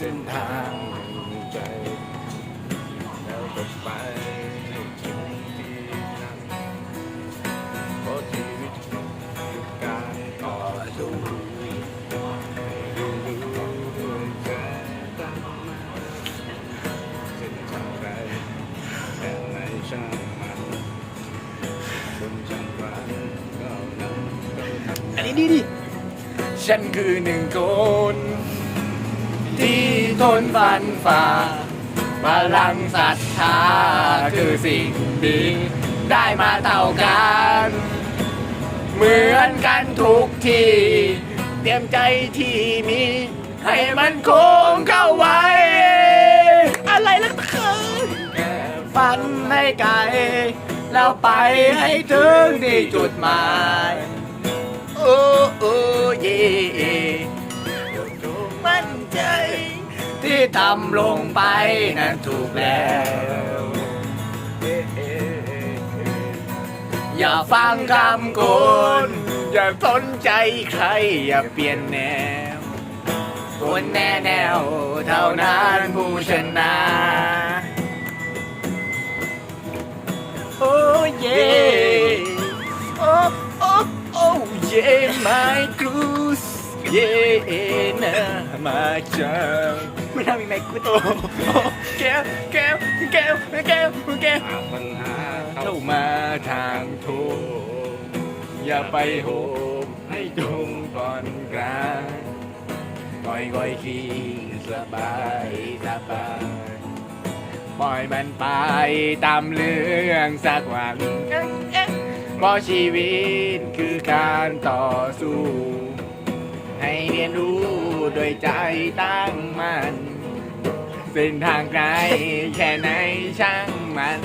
เส้นทางแห่งใจ แล้วก็ไปให้ถึงที่นั่นเพราะชีวิตคือการต่อสู้ดูด้วยใจตั้งมั่นเส้นทางไกลแค่ไหนช่างมันคนช่างฝันก็นั้นต้องทำ อันนี้ดีดิ ฉันคือหนึ่งคนที่ ทนฟันฝ่าพลังศรัทธาคือสิ่งดีได้มาเท่ากัน เหมือนกันทุกทีเตรียมใจที่มีให้มันคงเข้าไว้ อะไรล่ะเคินแค่ฝันให้ไกล แล้วไปให้ถึงที่จุดหมาย โอ้โอ้เย่ ที่ทำลงไปนั้นถูกแล้ว อย่าฟังคำคนอย่าสนใจใคร อย่าเปลี่ยนแนวคนแน่แนว เท่านั้นผู้ชนะ โอ้เย่โอ้โอ้โอ้เย่ไม่ กรูสเย่นะมาจากไม่ทำยังไงกูโตแก้วแก้วแก้วแก้วแก้วหากปัญหาเข้าเข้ามาทางทุกอย่าไปโหมให้จงก่อนกลางค่อยค่อยๆคิดสบายสบายปล่อยมันไปตามเรื่องสักวันเพราะชีวิตคือการต่อสู้ ให้เรียนรู้โดยใจตั้งมั่นเส้นทางไกลแค่ไหนช่างมัน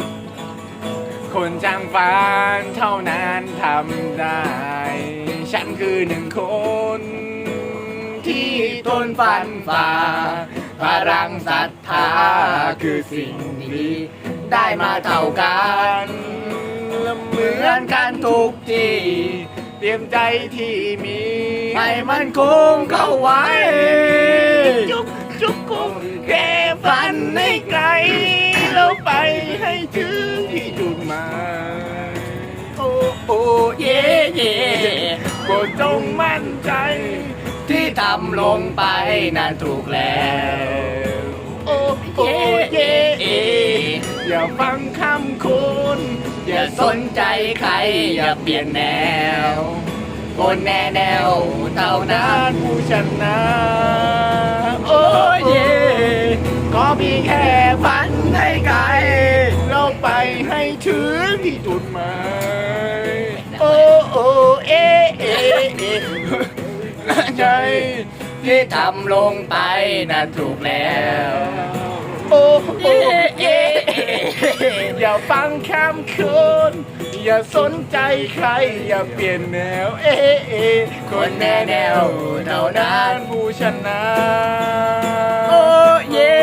คนช่างฝันเท่านั้นทำได้ ฉันคือหนึ่งคน ที่ทนฝันฝ่าพลังศรัทธาคือสิ่งดีได้มาเท่ากัน เหมือนกันทุกที่ ตรียมใจที่มีให้มันคงเข้าไว้ จุกจุกกุกแค่ฝันให้ไกลแล้วไปให้ถึงที่จุดหมายโอ้โอ้เย่เย่โปรดจงมั่นใจ ที่ทำลงไปนั้นถูกแล้ว โอ้โอ้เย่เย่อย่าฟังคำคุณ อย่าสนใจใคร อย่าเปลี่ยนแนวคนแน่แนวเท่านั้นผู้ชนะ โอ้เย่ก็มีแค่ฝันให้ไกล เราไปให้ถึงที่จุดหมายโอ้โอ้เอเอเอใจที่ทำลงไปน่ะถูกแล้ว โอ้โอ้เออย่าฟังคำคนอย่าสนใจใคร อย่าเปลี่ยนแนว เอเอคนแน่แนวเท่านั้นผู้ชนะโอ้เย่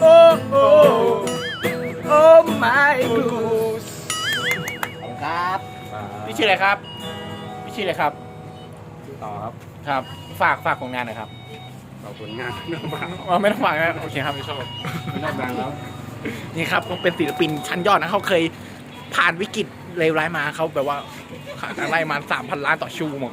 โอ้โอ้โอ้ my goose ครับพี่ชื่ออะไรครับพี่ชื่ออะไรครับ ต่อครับ ครับ ฝากฝากผลงานหน่อยครับ ขอบคุณงานมากอ๋อไม่ต้องฝากนะโอเคครับ ไม่ชอบไม่ชอบดังแล้วนี่ครับเขาเป็นศิลปินชั้นยอดนะเขาเคยผ่านวิกฤตเลวร้ายมาเขาแบบว่าขาดอะไรมาสามพันล้านต่อชั่วโมง